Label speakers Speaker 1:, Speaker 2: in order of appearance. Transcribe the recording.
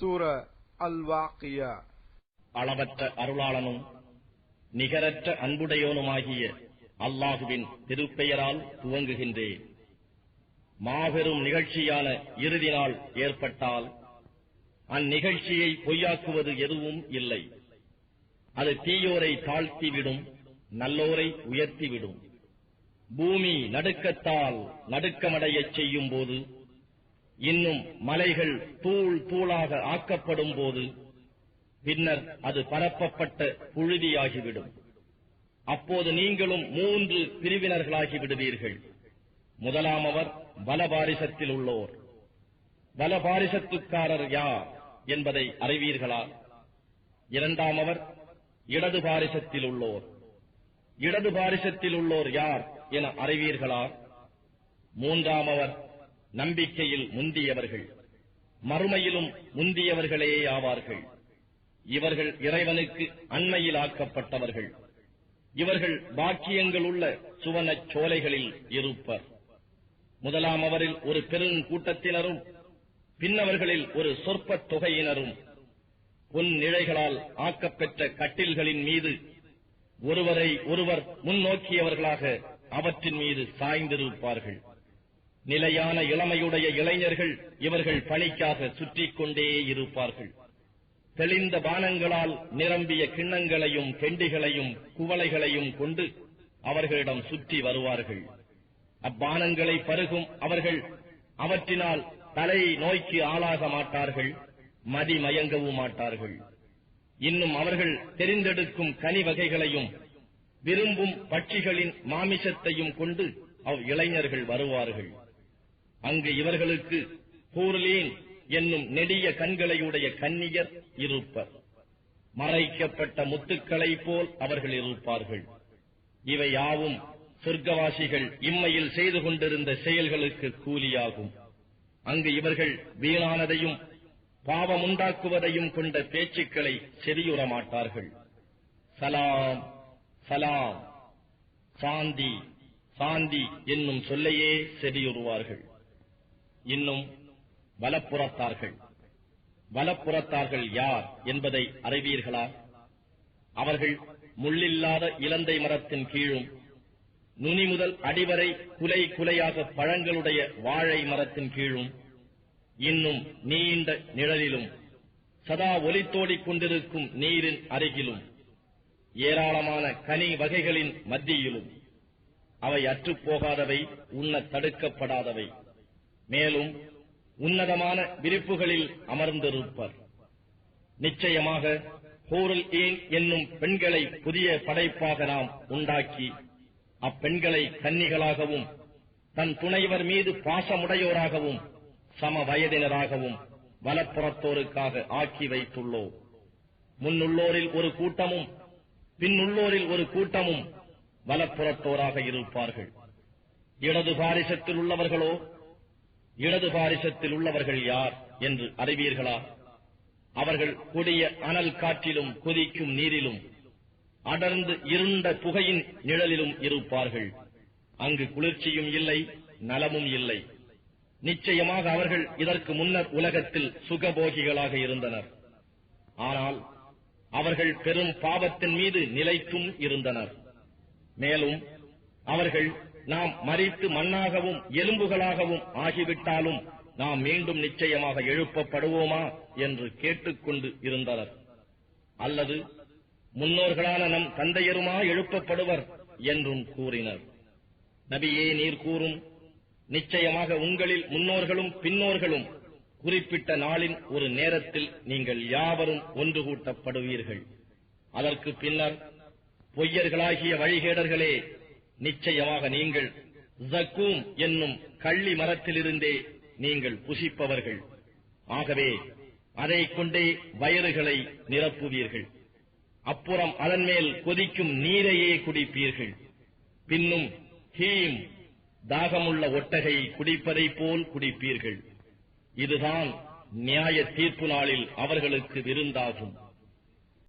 Speaker 1: சூர அல் வாக்கியா
Speaker 2: அளவற்ற அருளாளனும் நிகரற்ற அன்புடையோனுமாகிய அல்லாஹுவின் திருப்பெயரால் துவங்குகின்றேன். மாபெரும் நிகழ்ச்சியான இறுதி நாள் ஏற்பட்டால் அந்நிகழ்ச்சியை பொய்யாக்குவது எதுவும் இல்லை. அது தீயோரை தாழ்த்திவிடும் நல்லோரை உயர்த்திவிடும். பூமி நடுக்கத்தால் நடுக்கமடையச் செய்யும் போது இன்னும் மலைகள் தூள் தூளாக ஆக்கப்படும் போது பின்னர் அது பரப்பப்பட்ட புழுதியாகிவிடும். அப்போது நீங்களும் மூன்று பிரிவினர்களாகி விடுவீர்கள் முதலாமவர் பலபாரிசத்தில் உள்ளோர். பலபாரிசத்துக்காரர் யார் என்பதை அறிவீர்களா? இரண்டாமவர் இடது பாரிசத்தில் உள்ளோர். இடது பாரிசத்தில் உள்ளோர் யார் என அறிவீர்களா? மூன்றாமவர் நம்பிக்கையில் முந்தியவர்கள் மறுமையிலும் முந்தியவர்களே ஆவார்கள். இவர்கள் இறைவனுக்கு அண்மையில் ஆக்கப்பட்டவர்கள் இவர்கள் பாக்கியங்களுள்ள சுவனச் சோலைகளில் இருப்பர். முதலாம் அவரில் ஒரு பெருங்கூட்டத்தினரும் பின்னவர்களில் ஒரு சொற்பத் தொகையினரும் பொன் நிழைகளால் ஆக்கப்பெற்ற கட்டில்களின் மீது ஒருவரை ஒருவர் முன்னோக்கியவர்களாக அவற்றின் மீது சாய்ந்திருப்பார்கள். நிலையான இளமையுடைய இளைஞர்கள் இவர்கள் பணிக்காக சுற்றிக் கொண்டே இருப்பார்கள். தெளிந்த பானங்களால் நிரம்பிய கிண்ணங்களையும் கெண்டிகளையும் குவளைகளையும் கொண்டு அவர்களிடம் சுற்றி வருவார்கள். அப்பானங்களை பருகும் அவர்கள் அவற்றினால் தலை நோய்க்கு ஆளாக மாட்டார்கள் மதிமயங்கவும் மாட்டார்கள். இன்னும் அவர்கள் தெரிந்தெடுக்கும் கனி வகைகளையும் விரும்பும் பட்சிகளின் மாமிசத்தையும் கொண்டு அவ் இளைஞர்கள் வருவார்கள். அங்கு இவர்களுக்கு பூர்லீன் என்னும் நெடிய கண்களையுடைய கன்னியர் இருப்பர். மறைக்கப்பட்ட முத்துக்களைப் போல் அவர்கள் இருப்பார்கள். இவை யாவும் சொர்க்கவாசிகள் இம்மையில் செய்து கொண்டிருந்த செயல்களுக்கு கூலியாகும். அங்கு இவர்கள் வீணானதையும் பாவமுண்டாக்குவதையும் கொண்ட பேச்சுக்களை செறியுற மாட்டார்கள் சலாம் சலாம் சாந்தி சாந்தி என்னும் சொல்லையே செறியுறுவார்கள் இன்னும் வலப்புறத்தார்கள். வலப்புறத்தார்கள் யார் என்பதை அறிவீர்களா? அவர்கள் முள்ளில்லாத இலந்தை மரத்தின் கீழும் நுனி முதல் அடிவரை குலை குலையாக பழங்களுடைய வாழை மரத்தின் கீழும் இன்னும் நீண்ட நிழலிலும் சதா ஒலித்தோடிக் கொண்டிருக்கும் நீரின் அருகிலும் ஏராளமான கனி வகைகளின் மத்தியிலும். அவை அற்றுப்போகாதவை உண்ண தடுக்கப்படாதவை. மேலும் உன்னதமான விரிப்புகளில் அமர்ந்திருப்பர். நிச்சயமாக ஹூருல் ஏன் என்னும் பெண்களை புதிய படைப்பாக நாம் உண்டாக்கி அப்பெண்களை கன்னிகளாகவும் தன் துணைவர் மீது பாசமுடையோராகவும் சம வயதினராகவும் வலப்புறத்தோருக்காக ஆக்கி வைத்துள்ளோம். முன்னுள்ளோரில் ஒரு கூட்டமும் பின்னுள்ளோரில் ஒரு கூட்டமும் வலப்புறத்தோராக இருப்பார்கள். இடது பாரிசத்தில் உள்ளவர்களோ இடது பாரிசத்தில் உள்ளவர்கள் யார் என்று அறிவீர்களா? அவர்கள் கொடிய அனல் காற்றிலும் கொதிக்கும் நீரிலும் அடர்ந்து இருண்ட புகையின் நிழலிலும் இருப்பார்கள். அங்கு குளிர்ச்சியும் இல்லை நலமும் இல்லை. நிச்சயமாக அவர்கள் இதற்கு முன்னர் உலகத்தில் சுகபோகிகளாக இருந்தனர். ஆனால் அவர்கள் பெரும் பாவத்தின் மீது நிலைத்தும் இருந்தனர். மேலும் அவர்கள் நாம் மறித்து மண்ணாகவும் எலும்புகளாகவும் ஆகிவிட்டாலும் நாம் மீண்டும் நிச்சயமாக எழுப்பப்படுவோமா என்று கேட்டுக்கொண்டு இருந்தனர் அல்லது முன்னோர்களான நம் தந்தையருமா எழுப்பப்படுவர் என்றும் கூறினர். நபியே நீர் கூறும் நிச்சயமாக உங்களில் முன்னோர்களும் பின்னோர்களும் குறிப்பிட்ட நாளின் ஒரு நேரத்தில் நீங்கள் யாவரும் ஒன்று கூட்டப்படுவீர்கள். அதற்கு பின்னர் பொய்யர்களாகிய வழிகேடர்களே நிச்சயமாக நீங்கள் ஜக்கூம் என்னும் கள்ளி மரத்திலிருந்தே நீங்கள் புசிப்பவர்கள். ஆகவே அதை கொண்டே வயறுகளை நிரப்புவீர்கள். அப்புறம் அதன் மேல் கொதிக்கும் நீரையே குடிப்பீர்கள். பின்னும் ஹீம் தாகமுள்ள ஒட்டகை குடிப்பதைப் போல் குடிப்பீர்கள். இதுதான் நியாய தீர்ப்பு நாளில் அவர்களுக்கு விருந்தாகும்.